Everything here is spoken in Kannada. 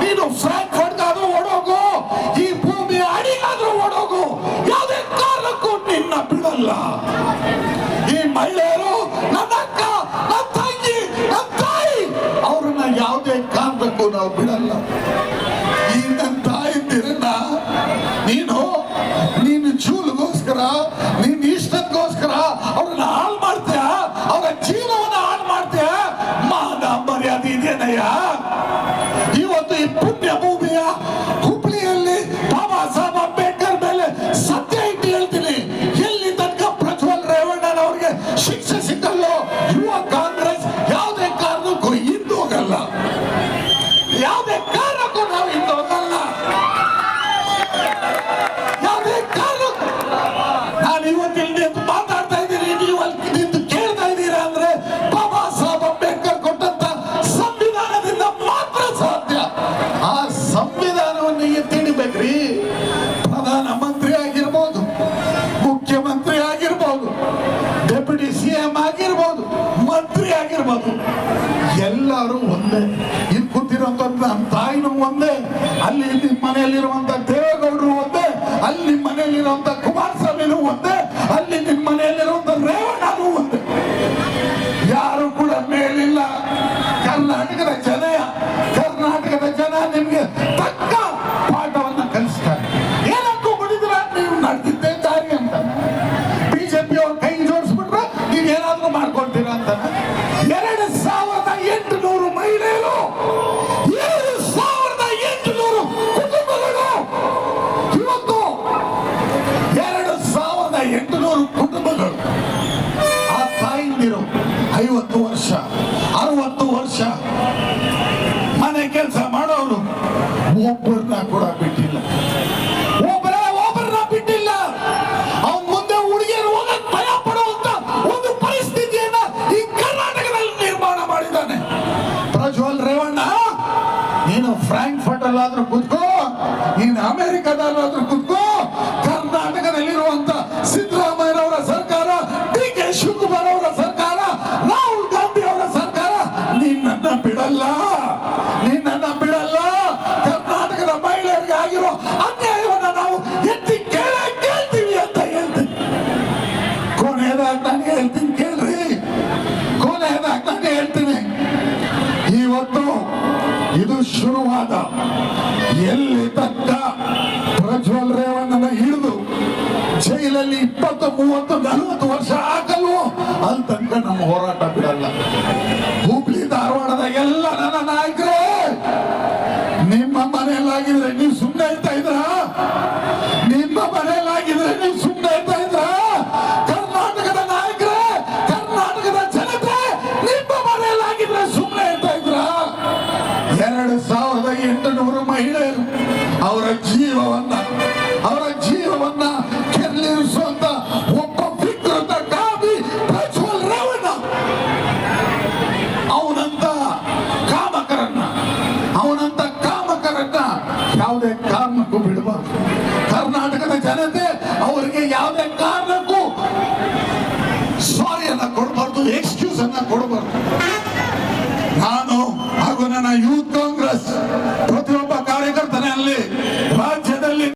ನೀನು ಫ್ರಾಂಕ್ಫರ್ಟ್ಗಾದ್ರೂ ಓಡೋಗು, ಈ ಭೂಮಿ ಅಡಿಗಾದ್ರೂ ಓಡೋಗು, ಯಾವುದೇ ಕಾರಣಕ್ಕೂ ನಿನ್ನ ಬಿಡಲ್ಲ. ಈ ಮಹಿಳೆಯರು ನನ್ನ ಅಕ್ಕ, ನನ್ನ ತಂಗಿ, ನನ್ನ ತಾಯಿ, ಅವ್ರನ್ನ ಯಾವುದೇ ಕಾರಣಕ್ಕೂ ನಾವು ಬಿಡಲ್ಲ. ಈ ನನ್ನ ತಾಯಿ ನೀನು ನೀನು ಜೂಲ್ಗೋಸ್ಕರ ಇದೆಯನಯ್ಯ ಇವತ್ತು ಈ ಪುಣ್ಯ ಭೂಮಿಯ ಹುಬ್ಳಿಯಲ್ಲಿ ಬಾಬಾ ಸಾಹೇಬ್ ಅಂಬೇಡ್ಕರ್ ಮೇಲೆ ಸತ್ಯ ಇಟ್ಟು ಹೇಳ್ತೀನಿ. ಎಲ್ಲಿ ತನಕ ಪ್ರಜ್ವಲ್ ರೇವಣ್ಣನವ್ರಿಗೆ ಶಿಕ್ಷೆ ಸಿಕ್ಕಲ್ಲೋ, ಯುವ ಕಾಂಗ್ರೆಸ್ ಯಾವುದೇ ಕಾರಣಕ್ಕೂ ಹಿಂದೆ ಹೋಗಲ್ಲ ಯಾವುದೇ ಆಗಿರ್ಬೋದು ಎಲ್ಲರೂ ಒಂದೇ. ಇಲ್ಲಿ ಕೂತಿರುವಂತ ನಮ್ಮ ತಾಯಿನೂ ಒಂದೇ. ಅಲ್ಲಿ ನಿಮ್ಮ ಮನೆಯಲ್ಲಿರುವಂತ ದೇವೇಗೌಡರು ಒಂದೇ. ಅಲ್ಲಿ ಮನೆಯಲ್ಲಿರುವಂತ ಕುಮಾರಸ್ವಾಮಿನೂ ಒಂದೇ. ಅಲ್ಲಿ ನಿಮ್ಮ ಮನೆಯಲ್ಲಿರುವಂತ ರೇವಣ್ಣನೂ ಒಂದೇ. ಯಾರು ಕೂಡ ಮೇಲಿಲ್ಲ. ಕರ್ನಾಟಕದ ಜನ ಕರ್ನಾಟಕದ ಜನ ನಿಮ್ಗೆ ತಕ್ಕ ಪಾಠವನ್ನ ಕಲಿಸ್ತಾರೆ. ಏನಕ್ಕೂ ಕುಡಿದ್ರ ನೀವು ನಡೆದಿದ್ದೆ ದಾರಿ ಅಂತ. ಬಿಜೆಪಿ ಅವ್ರ ಕೈ ಜೋಡಿಸ್ಬಿಟ್ರೆ ನೀವು ಏನಾದ್ರೂ ಮಾಡ್ಕೊಳ್ತೀರಾ ಅಂತ. ಐವತ್ತು ವರ್ಷ, ಅರವತ್ತು ವರ್ಷ ಮನೆ ಕೆಲಸ ಮಾಡೋರು ಒಬ್ಬರನ್ನ ಕೂಡ ಬಿಟ್ಟಿಲ್ಲ. ಒಬ್ಬರ ಒಬ್ಬರನ್ನ ಬಿಟ್ಟಿಲ್ಲ. ಅವನ್ ಮುಂದೆ ಹುಡುಗಿಯರು ಹೋಗಕ್ ಭಯ ಪಡುವಂತ ಒಂದು ಪರಿಸ್ಥಿತಿಯನ್ನ ಈ ಕರ್ನಾಟಕದಲ್ಲಿ ನಿರ್ಮಾಣ ಮಾಡಿದ್ದಾನೆ. ಪ್ರಜ್ವಲ್ ರೇವಣ್ಣ, ನೀನು ಫ್ರಾಂಕ್ಫರ್ಟ್ ಅಲ್ಲಾದ್ರೂ ಕುತ್ಕೋ, ನೀನು ಅಮೆರಿಕದಲ್ಲಾದ್ರೂ ಕುತ್ಕೋ, ಕರ್ನಾಟಕದಲ್ಲಿರುವಂತ ಸಿದ್ದರಾಮಯ್ಯನವರ ನಾನು ಹೇಳ್ತೀನಿ ಕೇಳ್ರಿ. ಕೊನೆಯದಾಗಿ ನಾನು ಹೇಳ್ತೀನಿ. ಇವತ್ತು ಇದು ಶುರುವಾದ. ಎಲ್ಲಿ ತಕ್ಕ ಪ್ರಜ್ವಲ್ ರೇವಣ್ಣನ ಹಿಡಿದು ಜೈಲಲ್ಲಿ ಇಪ್ಪತ್ತು, ಮೂವತ್ತು, ನಲವತ್ತು ವರ್ಷ ಹಾಕಲ್ವೋ ಅಲ್ಲಿ ತನಕ ನಮ್ಮ ಹೋರಾಟ ಬಿಡಲ್ಲ. ಹುಬ್ಳಿ, ಧಾರವಾಡದ ಎಲ್ಲ ನನ್ನ ನಾಯಕರೇ, ನಿಮ್ಮ ಮನೆಯಲ್ಲಾಗಿದ್ರೆ ನೀವು ಸುಮ್ಮನೆ ಇರ್ತಾ ಇದ್ರ? ನಿಮ್ಮ ಮನೆಯಲ್ಲಾಗಿದ್ರೆ ನೀವು ಮಹಿಳೆಯರು, ಅವರ ಜೀವವನ್ನ ಅವರ ಜೀವವನ್ನ ಕೆರಳಿರಿಸುವಂತ ಒಬ್ಬ ವಿಕೃತ ಕಾಮಿ ಪ್ರಜ್ವಲ್ ರೇವಣ್ಣ. ಅವನಂತ ಕಾಮಕರನ್ನ ಅವನಂತ ಕಾಮಕರನ್ನ ಯಾವುದೇ ಕಾರಣಕ್ಕೂ ಬಿಡಬಾರ್ದು. ಕರ್ನಾಟಕದ ಜನತೆ ಅವರಿಗೆ ಯಾವುದೇ ಕಾರಣಕ್ಕೂ ಸಾರಿಯನ್ನ ಕೊಡಬಾರ್ದು ಎಕ್ಸ್ಕ್ಯೂಸ್ ಅನ್ನ ಕೊಡಬಾರ್ದು. ನಾನು ಹಾಗೂ ನನ್ನ ಯೂತ್